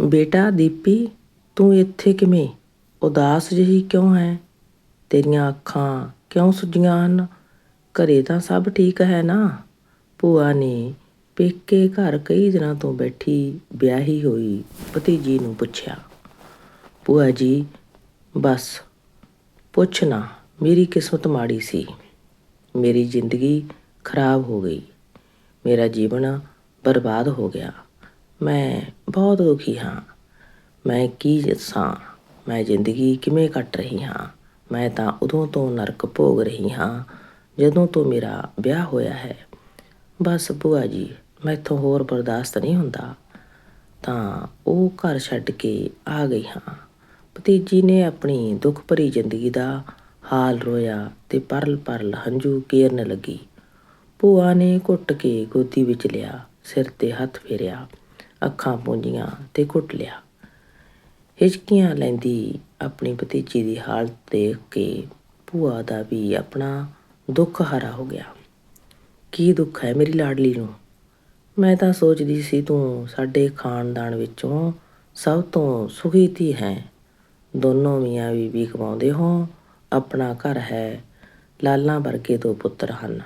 ਬੇਟਾ, ਦੀਪੀ, ਤੂੰ ਇੱਥੇ ਕਿਵੇਂ? ਉਦਾਸ ਜਿਹੀ ਕਿਉਂ ਹੈ? ਤੇਰੀਆਂ ਅੱਖਾਂ ਕਿਉਂ ਸੁੱਜੀਆਂ ਹਨ? ਘਰੇ ਤਾਂ ਸਭ ਠੀਕ ਹੈ ਨਾ? ਭੂਆ ਨੇ ਪੇਕੇ ਘਰ ਕਈ ਦਿਨਾਂ ਤੋਂ ਬੈਠੀ ਵਿਆਹੀ ਹੋਈ ਭਤੀਜੀ ਨੂੰ ਪੁੱਛਿਆ, ਭੂਆ ਜੀ, ਬਸ ਪੁੱਛ ਨਾ, ਮੇਰੀ ਕਿਸਮਤ ਮਾੜੀ ਸੀ। ਮੇਰੀ ਜ਼ਿੰਦਗੀ ਖਰਾਬ ਹੋ ਗਈ। ਮੇਰਾ ਜੀਵਨ ਬਰਬਾਦ ਹੋ ਗਿਆ। ਮੈਂ ਬਹੁਤ ਦੁਖੀ ਹਾਂ। ਮੈਂ ਕੀ ਦੱਸਾਂ? ਮੈਂ ਜ਼ਿੰਦਗੀ ਕਿਵੇਂ ਕੱਟ ਰਹੀ ਹਾਂ? ਮੈਂ ਤਾਂ ਉਦੋਂ ਤੋਂ ਨਰਕ ਭੋਗ ਰਹੀ ਹਾਂ, ਜਦੋਂ ਤੋਂ ਮੇਰਾ ਵਿਆਹ ਹੋਇਆ ਹੈ। ਬਸ ਭੂਆ ਜੀ, ਮੈਥੋਂ ਹੋਰ ਬਰਦਾਸ਼ਤ ਨਹੀਂ ਹੁੰਦਾ। ਤਾਂ ਉਹ ਘਰ ਛੱਡ ਕੇ ਆ ਗਈ ਹਾਂ। ਭਤੀਜੀ ਨੇ ਆਪਣੀ ਦੁੱਖ ਭਰੀ ਜ਼ਿੰਦਗੀ ਦਾ ਹਾਲ ਰੋਇਆ ਤੇ ਪਰਲ ਪਰਲ ਹੰਝੂ ਕੇਰਨ ਲੱਗੀ। ਭੂਆ ਨੇ ਘੁੱਟ ਕੇ ਗੋਦੀ ਵਿੱਚ ਲਿਆ, ਸਿਰ ਤੇ ਹੱਥ ਫੇਰਿਆ। ਅੱਖਾਂ ਪੂੰਝੀਆਂ ਤੇ ਘੁੱਟ ਲਿਆ। ਹਿਚਕੀਆਂ ਲੈਂਦੀ ਆਪਣੀ ਭਤੀਜੀ ਦੀ ਹਾਲਤ ਦੇਖ ਕੇ ਭੂਆ ਦਾ ਵੀ ਆਪਣਾ ਦੁੱਖ ਹਰਾ ਹੋ ਗਿਆ। ਕੀ ਦੁੱਖ ਹੈ ਮੇਰੀ ਲਾਡਲੀ ਨੂੰ? ਮੈਂ ਤਾਂ ਸੋਚਦੀ ਸੀ ਤੂੰ ਸਾਡੇ ਖਾਨਦਾਨ ਵਿੱਚੋਂ ਸਭ ਤੋਂ ਸੁਖੀ ਧੀ ਹੈ। ਦੋਨੋਂ ਮੀਆਂ ਬੀਬੀ ਕਮਾਉਂਦੇ ਹੋ, ਆਪਣਾ ਘਰ ਹੈ, ਲਾਲਾਂ ਵਰਗੇ ਦੋ ਪੁੱਤਰ ਹਨ।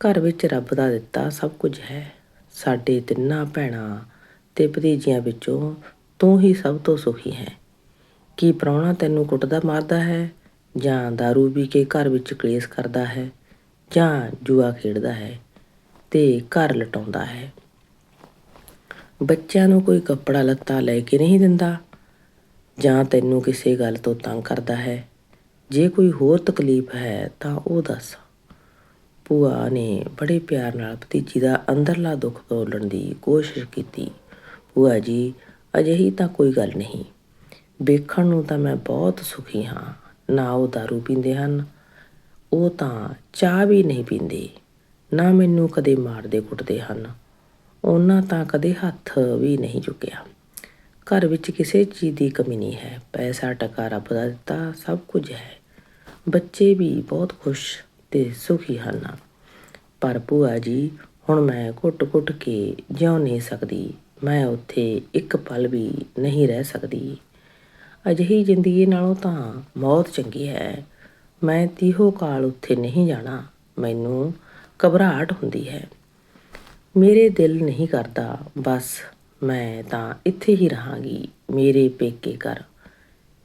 ਘਰ ਵਿੱਚ ਰੱਬ ਦਾ ਦਿੱਤਾ ਸਭ ਕੁਝ ਹੈ। ਸਾਡੇ ਤਿੰਨਾਂ ਭੈਣਾਂ ਤੇ ਭਤੀਜੀਆਂ ਵਿੱਚੋਂ ਤੂੰ ਹੀ ਸਭ ਤੋਂ ਸੁਖੀ ਹੈ। ਕੀ ਪ੍ਰਾਹੁਣਾ ਤੈਨੂੰ ਕੁੱਟਦਾ ਮਾਰਦਾ ਹੈ ਜਾਂ दारू ਪੀ ਕੇ ਘਰ ਵਿੱਚ ਕਲੇਸ਼ ਕਰਦਾ ਹੈ ਜਾਂ ਜੂਆ ਖੇਡਦਾ ਹੈ ਤੇ ਘਰ ਲਟਾਉਂਦਾ ਹੈ? ਬੱਚਿਆਂ ਨੂੰ ਕੋਈ ਕੱਪੜਾ ਲੱਤਾ ਲੈ ਕੇ ਨਹੀਂ ਦਿੰਦਾ ਜਾਂ ਤੈਨੂੰ ਕਿਸੇ ਗੱਲ ਤੋਂ ਤੰਗ ਕਰਦਾ ਹੈ? ਜੇ ਕੋਈ ਹੋਰ ਤਕਲੀਫ ਹੈ ਤਾਂ ਉਹ ਦੱਸ। ਭੂਆ ਨੇ ਬੜੇ ਪਿਆਰ ਨਾਲ ਭਤੀਜੀ ਦਾ ਅੰਦਰਲਾ ਦੁੱਖ ਤੋਲਣ ਦੀ ਕੋਸ਼ਿਸ਼ ਕੀਤੀ। ਭੂਆ ਜੀ, ਅਜਿਹੀ ਤਾਂ ਕੋਈ ਗੱਲ ਨਹੀਂ। ਵੇਖਣ ਨੂੰ ਤਾਂ ਮੈਂ ਬਹੁਤ ਸੁਖੀ ਹਾਂ। ਨਾ ਉਹ दारू ਪੀਂਦੇ ਹਨ, ਉਹ ਤਾਂ ਚਾਹ ਵੀ ਨਹੀਂ ਪੀਂਦੇ, ਨਾ ਮੈਨੂੰ ਕਦੇ ਮਾਰਦੇ ਕੁੱਟਦੇ ਹਨ। ਉਹਨਾਂ ਤਾਂ ਕਦੇ ਹੱਥ ਵੀ ਨਹੀਂ ਚੁੱਕਿਆ। ਘਰ ਵਿੱਚ ਕਿਸੇ ਚੀਜ਼ ਦੀ ਕਮੀ ਨਹੀਂ ਹੈ। ਪੈਸਾ, ਟਕਾ ਰੱਬ ਦਾ ਦਿੱਤਾ, ਸਭ ਕੁਝ ਹੈ। ਬੱਚੇ ਵੀ ਬਹੁਤ ਖੁਸ਼। ਤੇ ਸੁਖੀ ਹਨ ਪਰ ਭੂਆ ਜੀ, ਹੁਣ ਮੈਂ ਘੁੱਟ-ਘੁੱਟ ਕੇ ਜਿਉ ਨਹੀਂ ਸਕਦੀ। ਮੈਂ ਉੱਥੇ ਇੱਕ ਪਲ ਵੀ ਨਹੀਂ ਰਹਿ ਸਕਦੀ। ਅਜਿਹੀ ਜ਼ਿੰਦਗੀ ਨਾਲੋਂ ਤਾਂ ਮੌਤ ਚੰਗੀ ਹੈ। ਮੈਂ ਤੀਹੋ ਕਾਲ ਉੱਥੇ ਨਹੀਂ ਜਾਣਾ। ਮੈਨੂੰ ਘਬਰਾਹਟ ਹੁੰਦੀ ਹੈ। ਮੇਰੇ ਦਿਲ ਨਹੀਂ ਕਰਦਾ। ਬਸ ਮੈਂ ਤਾਂ ਇੱਥੇ ਹੀ ਰਹਾਂਗੀ। ਮੇਰੇ ਪੇਕੇ ਘਰ।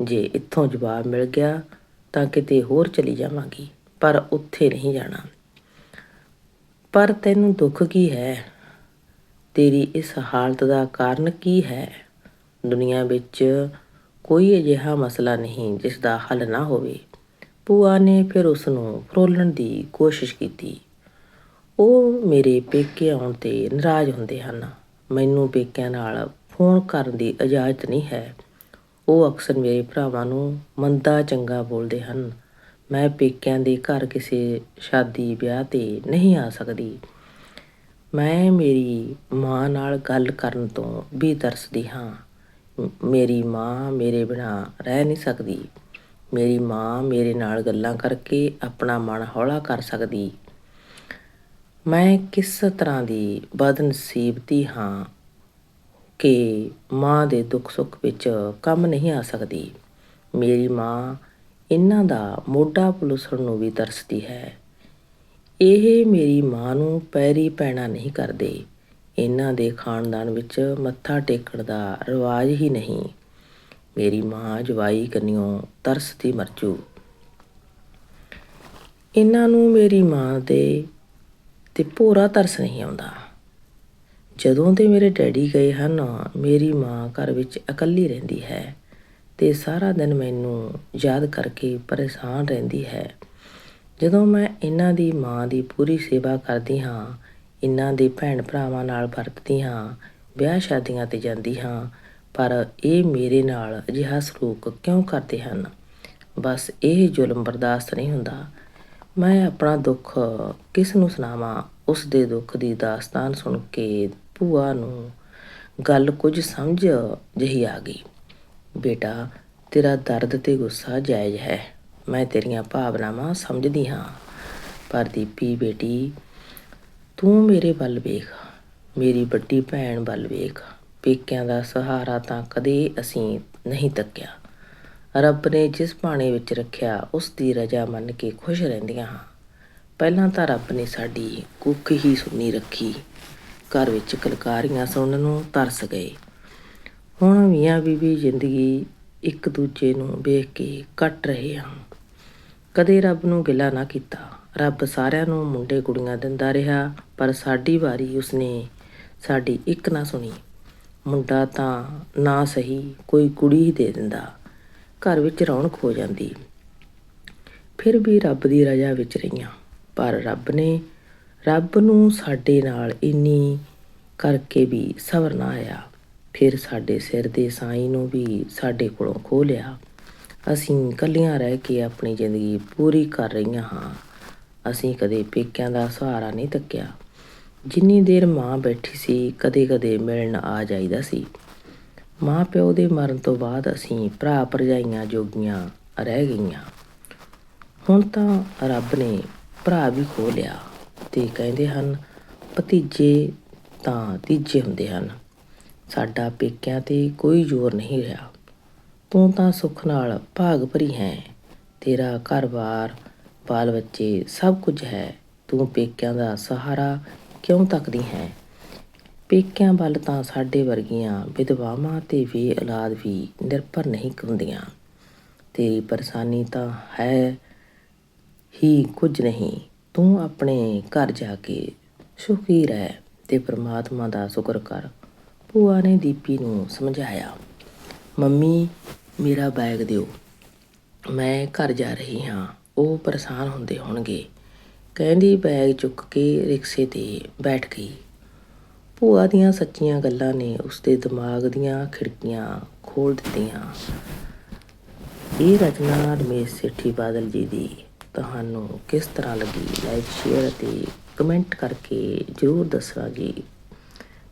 ਜੇ ਇੱਥੋਂ ਜਵਾਬ ਮਿਲ ਗਿਆ ਤਾਂ ਕਿਤੇ ਹੋਰ ਚਲੀ ਜਾਵਾਂਗੀ। ਪਰ ਉੱਥੇ ਨਹੀਂ ਜਾਣਾ। ਪਰ ਤੈਨੂੰ ਦੁੱਖ ਕੀ ਹੈ? ਤੇਰੀ ਇਸ ਹਾਲਤ ਦਾ ਕਾਰਨ ਕੀ ਹੈ? ਦੁਨੀਆ ਵਿੱਚ ਕੋਈ ਅਜਿਹਾ ਮਸਲਾ ਨਹੀਂ ਜਿਸ ਦਾ ਹੱਲ ਨਾ ਹੋਵੇ। ਭੂਆ ਨੇ ਫਿਰ ਉਸ ਨੂੰ ਫਰੋਲਣ ਦੀ ਕੋਸ਼ਿਸ਼ ਕੀਤੀ। ਉਹ ਮੇਰੇ ਪੇਕੇ ਆਉਣ ਤੇ ਨਾਰਾਜ਼ ਹੁੰਦੇ ਹਨ। ਮੈਨੂੰ ਪੇਕਿਆਂ ਨਾਲ ਫੋਨ ਕਰਨ ਦੀ ਇਜਾਜ਼ਤ ਨਹੀਂ ਹੈ। ਉਹ ਅਕਸਰ ਮੇਰੇ ਭਰਾਵਾਂ ਨੂੰ ਮੰਦਾ ਚੰਗਾ ਬੋਲਦੇ ਹਨ। ਮੈਂ ਪੇਕਿਆਂ ਦੇ ਘਰ ਕਿਸੇ ਸ਼ਾਦੀ, ਵਿਆਹ ਤੇ ਨਹੀਂ ਆ ਸਕਦੀ। ਮੈਂ ਮੇਰੀ ਮਾਂ ਨਾਲ ਗੱਲ ਕਰਨ ਤੋਂ ਵੀ ਤਰਸਦੀ ਹਾਂ। ਮੇਰੀ ਮਾਂ ਮੇਰੇ ਬਿਨਾਂ ਰਹਿ ਨਹੀਂ ਸਕਦੀ। ਮੇਰੀ ਮਾਂ ਮੇਰੇ ਨਾਲ ਗੱਲਾਂ ਕਰਕੇ ਆਪਣਾ ਮਨ ਹੌਲਾ ਕਰ ਸਕਦੀ। ਮੈਂ ਕਿਸ ਤਰ੍ਹਾਂ ਦੀ ਬਦਨਸੀਬਤੀ ਹਾਂ ਕਿ ਮਾਂ ਦੇ ਦੁੱਖ ਸੁੱਖ ਵਿੱਚ ਕੰਮ ਨਹੀਂ ਆ ਸਕਦੀ। ਮੇਰੀ ਮਾਂ ਇਹਨਾਂ ਦਾ ਮੋਢਾ ਪੁਲਸਣ ਨੂੰ ਵੀ ਤਰਸਦੀ ਹੈ। ਇਹ ਮੇਰੀ ਮਾਂ ਨੂੰ ਪੈਰੀ ਪੈਣਾ ਨਹੀਂ ਕਰਦੇ। ਇਹਨਾਂ ਦੇ ਖਾਨਦਾਨ ਵਿੱਚ ਮੱਥਾ ਟੇਕਣ ਦਾ ਰਿਵਾਜ ਹੀ ਨਹੀਂ। ਮੇਰੀ ਮਾਂ ਜਵਾਈ ਕੰਨਿਓ ਤਰਸਦੀ ਮਰਜੂ। ਇਹਨਾਂ ਨੂੰ ਮੇਰੀ ਮਾਂ ਦੇ ਤੇ ਭੋਰਾ ਤਰਸ ਨਹੀਂ ਆਉਂਦਾ। ਜਦੋਂ ਦੇ ਮੇਰੇ ਡੈਡੀ ਗਏ ਹਨ, ਮੇਰੀ ਮਾਂ ਘਰ ਵਿੱਚ ਇਕੱਲੀ ਰਹਿੰਦੀ ਹੈ। ਤੇ ਸਾਰਾ ਦਿਨ ਮੈਨੂੰ ਯਾਦ ਕਰਕੇ ਪਰੇਸ਼ਾਨ ਰਹਿੰਦੀ ਹੈ। ਜਦੋਂ ਮੈਂ ਇਹਨਾਂ ਦੀ ਮਾਂ ਦੀ ਪੂਰੀ ਸੇਵਾ ਕਰਦੀ ਹਾਂ, ਇਹਨਾਂ ਦੇ ਭੈਣ ਭਰਾਵਾਂ ਨਾਲ ਵਰਤਦੀ ਹਾਂ, ਵਿਆਹ ਸ਼ਾਦੀਆਂ ਤੇ ਜਾਂਦੀ ਹਾਂ, ਪਰ ਇਹ ਮੇਰੇ ਨਾਲ ਅਜਿਹਾ ਸਲੂਕ ਕਿਉਂ ਕਰਦੇ ਹਨ? ਬਸ ਇਹ ਜ਼ੁਲਮ ਬਰਦਾਸ਼ਤ ਨਹੀਂ ਹੁੰਦਾ। ਮੈਂ ਆਪਣਾ ਦੁੱਖ ਕਿਸ ਨੂੰ ਸੁਣਾਵਾਂ? ਉਸ ਦੇ ਦੁੱਖ ਦੀ ਦਾਸਤਾਨ ਸੁਣ ਕੇ ਭੂਆ ਨੂੰ ਗੱਲ ਕੁਝ ਸਮਝ ਜਹੀ ਆ ਗਈ। ਬੇਟਾ, ਤੇਰਾ ਦਰਦ ਤੇ ਗੁੱਸਾ ਜਾਇਜ਼ ਹੈ। ਮੈਂ ਤੇਰੀਆਂ ਭਾਵਨਾਵਾਂ ਸਮਝਦੀ ਹਾਂ। ਪਰ ਦੀਪੀ, ਬੇਟੀ, ਤੂੰ ਮੇਰੇ ਵੱਲ ਵੇਖ। ਮੇਰੀ ਵੱਡੀ ਭੈਣ ਵੱਲ ਵੇਖ। ਪੇਕਿਆਂ ਦਾ ਸਹਾਰਾ ਤਾਂ ਕਦੇ ਅਸੀਂ ਨਹੀਂ ਤੱਕਿਆ। ਰੱਬ ਨੇ ਜਿਸ ਬਾਣੇ ਵਿੱਚ ਰੱਖਿਆ, ਉਸ ਦੀ ਰਜ਼ਾ ਮੰਨ ਕੇ ਖੁਸ਼ ਰਹਿੰਦੀਆਂ ਹਾਂ। ਪਹਿਲਾਂ ਤਾਂ ਰੱਬ ਨੇ ਸਾਡੀ ਕੁੱਖ ਹੀ ਸੁਣੀ ਰੱਖੀ। ਘਰ ਵਿੱਚ ਕਲਕਾਰੀਆਂ ਸੁਣਨ ਨੂੰ ਤਰਸ ਗਏ। ਹੁਣ ਮੀਆਂ ਬੀਬੀ, ਜ਼ਿੰਦਗੀ ਇੱਕ ਦੂਜੇ ਨੂੰ ਵੇਖ ਕੇ ਕੱਟ ਰਹੇ ਹਾਂ ਕਦੇ ਰੱਬ ਨੂੰ ਗਿਲਾ ਨਾ ਕੀਤਾ। ਰੱਬ ਸਾਰਿਆਂ ਨੂੰ ਮੁੰਡੇ ਕੁੜੀਆਂ ਦਿੰਦਾ ਰਿਹਾ, ਪਰ ਸਾਡੀ ਵਾਰੀ ਉਸਨੇ ਸਾਡੀ ਇੱਕ ਨਾ ਸੁਣੀ। ਮੁੰਡਾ ਤਾਂ ਨਾ ਸਹੀ ਕੋਈ ਕੁੜੀ ਹੀ ਦੇ ਦਿੰਦਾ। ਘਰ ਵਿੱਚ ਰੌਣਕ ਹੋ ਜਾਂਦੀ। ਫਿਰ ਵੀ ਰੱਬ ਦੀ ਰਜ਼ਾ ਵਿੱਚ ਰਹੀਆਂ। ਪਰ ਰੱਬ ਨੇ, ਰੱਬ ਨੂੰ ਸਾਡੇ ਨਾਲ ਇੰਨੀ ਕਰਕੇ ਵੀ ਸਬਰ ਨਾ ਆਇਆ। ਫਿਰ ਸਾਡੇ ਸਿਰ ਦੇ ਸਾਈਂ ਨੂੰ ਵੀ ਸਾਡੇ ਕੋਲੋਂ ਖੋਹ ਲਿਆ। ਅਸੀਂ ਇਕੱਲੀਆਂ ਰਹਿ ਕੇ ਆਪਣੀ ਜ਼ਿੰਦਗੀ ਪੂਰੀ ਕਰ ਰਹੀਆਂ ਹਾਂ। ਅਸੀਂ ਕਦੇ ਪੇਕਿਆਂ ਦਾ ਸਹਾਰਾ ਨਹੀਂ ਤੱਕਿਆ। ਜਿੰਨੀ ਦੇਰ ਮਾਂ ਬੈਠੀ ਸੀ, ਕਦੇ-ਕਦੇ ਮਿਲਣ ਆ ਜਾਈਦਾ ਸੀ। ਮਾਂ ਪਿਓ ਦੇ ਮਰਨ ਤੋਂ ਬਾਅਦ ਅਸੀਂ ਭਰਾ ਭਰਜਾਈਆਂ ਜੋਗੀਆਂ ਰਹਿ ਗਈਆਂ। ਹੁਣ ਤਾਂ ਰੱਬ ਨੇ ਭਰਾ ਵੀ ਖੋ ਲਿਆ ਤੇ ਕਹਿੰਦੇ ਹਨ, ਭਤੀਜੇ ਤਾਂ ਤੀਜੇ ਹੁੰਦੇ ਹਨ। ਸਾਡਾ ਪੇਕਿਆਂ ਤੇ ਕੋਈ ਜ਼ੋਰ ਨਹੀਂ ਰਿਹਾ। ਤੂੰ ਤਾਂ ਸੁੱਖ ਨਾਲ ਭਾਗ ਭਰੀ ਹੈ। ਤੇਰਾ ਘਰ-ਬਾਰ ਬਾਲ ਬੱਚੇ ਸਭ ਕੁਝ ਹੈ। ਤੂੰ ਪੇਕਿਆਂ ਦਾ ਸਹਾਰਾ ਕਿਉਂ ਤੱਕਦੀ ਹੈ? ਪੇਕਿਆਂ ਵੱਲ ਤਾਂ ਸਾਡੇ ਵਰਗੀਆਂ ਵਿਧਵਾਵਾਂ ਤੇ ਵੇ ਔਲਾਦ ਵੀ ਨਿਰਭਰ ਨਹੀਂ ਹੁੰਦੀਆਂ ਤੇਰੀ ਪਰੇਸ਼ਾਨੀ ਤਾਂ ਹੈ ਹੀ ਕੁਝ ਨਹੀਂ। ਤੂੰ ਆਪਣੇ ਘਰ ਜਾ ਕੇ ਸੁਖੀ ਰਹਿ ਤੇ ਪ੍ਰਮਾਤਮਾ ਦਾ ਸ਼ੁਕਰ ਕਰ। ਭੂਆ ਨੇ ਦੀਪੀ ਨੂੰ ਸਮਝਾਇਆ, ਮੰਮੀ, ਮੇਰਾ ਬੈਗ ਦਿਓ। ਮੈਂ ਘਰ ਜਾ ਰਹੀ ਹਾਂ, ਉਹ ਪਰੇਸ਼ਾਨ ਹੁੰਦੇ ਹੋਣਗੇ। ਕਹਿੰਦੀ ਬੈਗ ਚੁੱਕ ਕੇ ਰਿਕਸ਼ੇ ਤੇ ਬੈਠ ਗਈ। ਭੂਆ ਦੀਆਂ ਸੱਚੀਆਂ ਗੱਲਾਂ ਨੇ ਉਸਦੇ ਦਿਮਾਗ ਦੀਆਂ ਖਿੜਕੀਆਂ ਖੋਲ ਦਿੱਤੀਆਂ। ਇਹ ਰਚਨਾ ਰਮੇਸ਼ ਸੇਠੀ ਬਾਦਲ ਜੀ ਦੀ ਤੁਹਾਨੂੰ ਕਿਸ ਤਰ੍ਹਾਂ ਲੱਗੀ? ਲਾਈਕ ਸ਼ੇਅਰ ਅਤੇ ਕਮੈਂਟ ਕਰਕੇ ਜਰੂਰ ਦੱਸਣਾ ਜੀ।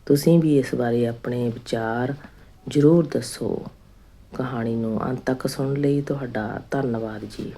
ਤੁਸੀਂ ਵੀ ਇਸ ਬਾਰੇ ਆਪਣੇ ਵਿਚਾਰ ਜਰੂਰ ਦੱਸੋ। ਕਹਾਣੀ ਨੂੰ ਅੰਤ ਤੱਕ ਸੁਣਨ ਲਈ ਤੁਹਾਡਾ ਧੰਨਵਾਦ ਜੀ।